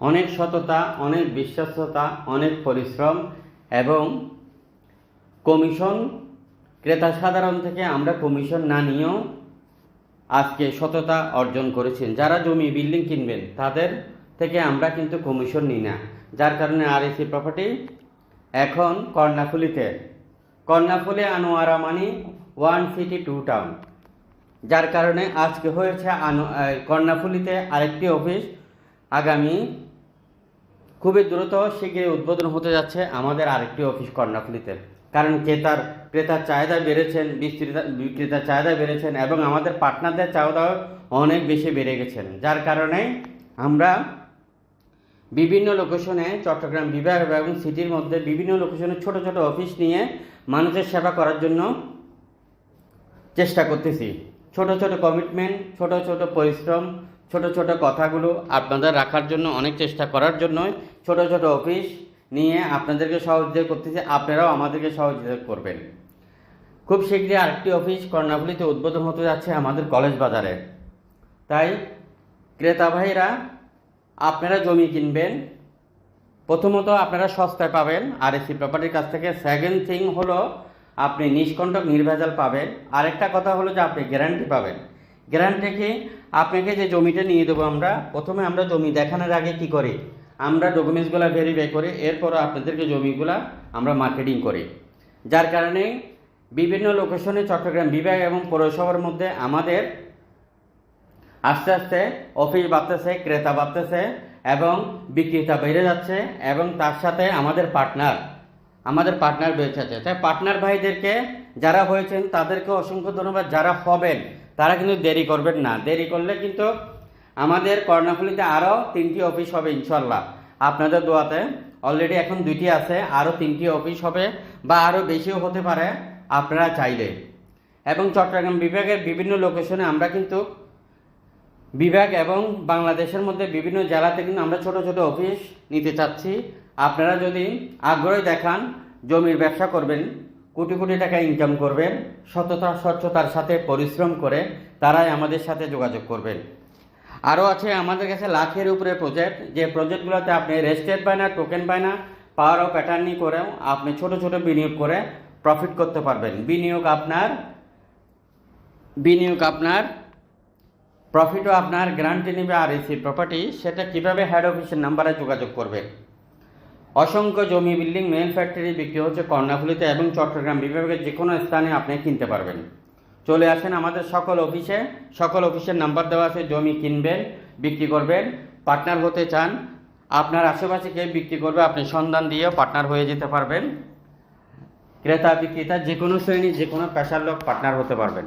অনেক সততা, অনেক বিশ্বস্ততা অনেক পরিশ্রম এবং কমিশন, ক্রেতা সাধারণ থেকে আমরা কমিশন না নিয়েও আজকে সততা অর্জন করেছেন। যারা জমি, বিল্ডিং কিনবেন, তাদের থেকে আমরা কিন্তু কমিশন নিই না। যার কারণে আর এসি প্রপার্টি এখন কর্ণাফুলিতে। কর্ণাফুলি আনোয়ারা মানি ওয়ান সিটি টু টাউন। যার কারণে আজকে হয়েছে কর্ণাফুলিতে আরেকটি অফিস আগামী খুবই দ্রুত শীঘ্রই উদ্বোধন হতে যাচ্ছে আমাদের আরেকটি অফিস কর্ণাফুলিতে। কারণ ক্রেতার ক্রেতার চাহিদা বেড়েছেন, বিক্রেতা, বিক্রেতার চাহিদা বেড়েছেন এবং আমাদের পার্টনারদের চাহিদাও অনেক বেশি বেড়ে গেছেন। যার কারণে আমরা বিভিন্ন লোকেশনে চট্টগ্রাম বিভাগ এবং সিটির মধ্যে বিভিন্ন লোকেশনে ছোট ছোট অফিস নিয়ে মানুষের সেবা করার জন্য চেষ্টা করতেছি। ছোট ছোট কমিটমেন্ট ছোট ছোট পরিশ্রম ছোট ছোট কথাগুলো আপনাদের রাখার জন্য, অনেক চেষ্টা করার জন্য ছোট ছোট অফিস নিয়ে আপনাদেরকে সহযোগিতা করতেছে, আপনারাও আমাদেরকে সহযোগিতা করবেন। খুব শীঘ্রই আরেকটি অফিস কর্ণাফুলিতে উদ্বোধন হতে যাচ্ছে আমাদের কলেজ বাজারে। তাই ক্রেতা ভাইরা, আপনারা জমি কিনবেন, প্রথমত আপনারা সস্তায় পাবেন আর এসি প্রপার্টির কাছ থেকে সেকেন্ড থিং হলো আপনি নিষ্কণ্টক নির্ভেজাল পাবেন। আরেকটা কথা হলো যে আপনি গ্যারান্টি পাবেন। গ্যারান্টি কি আপনাকে যে জমিটা নিয়ে দেবো আমরা, প্রথমে আমরা জমি দেখানোর আগে কি করি? আমরা ডকুমেন্টসগুলো ভেরিফাই করি এরপর আপনাদেরকে জমিগুলা আমরা মার্কেটিং করি। যার কারণে বিভিন্ন লোকেশনে চট্টগ্রাম বিভাগ এবং পৌরসভার মধ্যে আমাদের আস্তে আস্তে অফিস বাড়তেছে, ক্রেতা বাড়তেছে এবং বিক্রেতা বেড়ে যাচ্ছে এবং তার সাথে আমাদের পার্টনার আমাদের পার্টনার বেড়ে যাচ্ছে। তাই পার্টনার ভাইদেরকে যারা হয়েছেন তাদেরকে অসংখ্য ধন্যবাদ। যারা হবেন তারা কিন্তু দেরি করবেন না। দেরি করলে কিন্তু আমাদের কর্ণাফুলিতে আরও তিনটি অফিস হবে ইনশাল্লাহ আপনাদের দোয়াতে অলরেডি এখন দুইটি আছে আরও তিনটি অফিস হবে বা আরও বেশিও হতে পারে, আপনারা চাইলে। এবং চট্টগ্রাম বিভাগের বিভিন্ন লোকেশনে আমরা কিন্তু বিভাগ এবং বাংলাদেশের মধ্যে বিভিন্ন জেলাতে কিন্তু আমরা ছোট ছোট অফিস নিতে চাচ্ছি। আপনারা যদি আগ্রহ দেখান, জমির ব্যবসা করবেন কোটি কোটি টাকা ইনকাম করবেন, সততা, স্বচ্ছতার সাথে পরিশ্রম করে তারাই আমাদের সাথে যোগাযোগ করবেন। আরও আছে আমাদের কাছে লাখের উপরে প্রজেক্ট যে প্রজেক্টগুলোতে আপনি রেজিস্টার্ড পায় না টোকেন পায় না পাওয়ার অফ প্যাটার্নি করেও আপনি ছোট ছোট বিনিয়োগ করে প্রফিট করতে পারবেন। বিনিয়োগ আপনার বিনিয়োগ আপনার প্রফিটও আপনার গ্যারান্টি নেবে আর এসি প্রপার্টি সেটা কীভাবে হেড অফিসের নাম্বারে যোগাযোগ করবে? অসংখ্য জমি বিল্ডিং মেল ফ্যাক্টরি বিক্রি হচ্ছে কর্ণাফুলিতে এবং চট্টগ্রাম বিভাগের যে কোনো স্থানে আপনি কিনতে পারবেন। চলে আসেন আমাদের সকল অফিসে। সকল অফিসের নাম্বার দেওয়া আছে, জমি কিনবেন, বিক্রি করবেন, পার্টনার হতে চান, আপনার আশেপাশে কে বিক্রি করবে, আপনি সন্ধান দিয়েও পার্টনার হয়ে যেতে পারবেন। ক্রেতা, বিক্রেতা যে কোনো শ্রেণি যে কোনো পেশার লোক পার্টনার হতে পারবেন।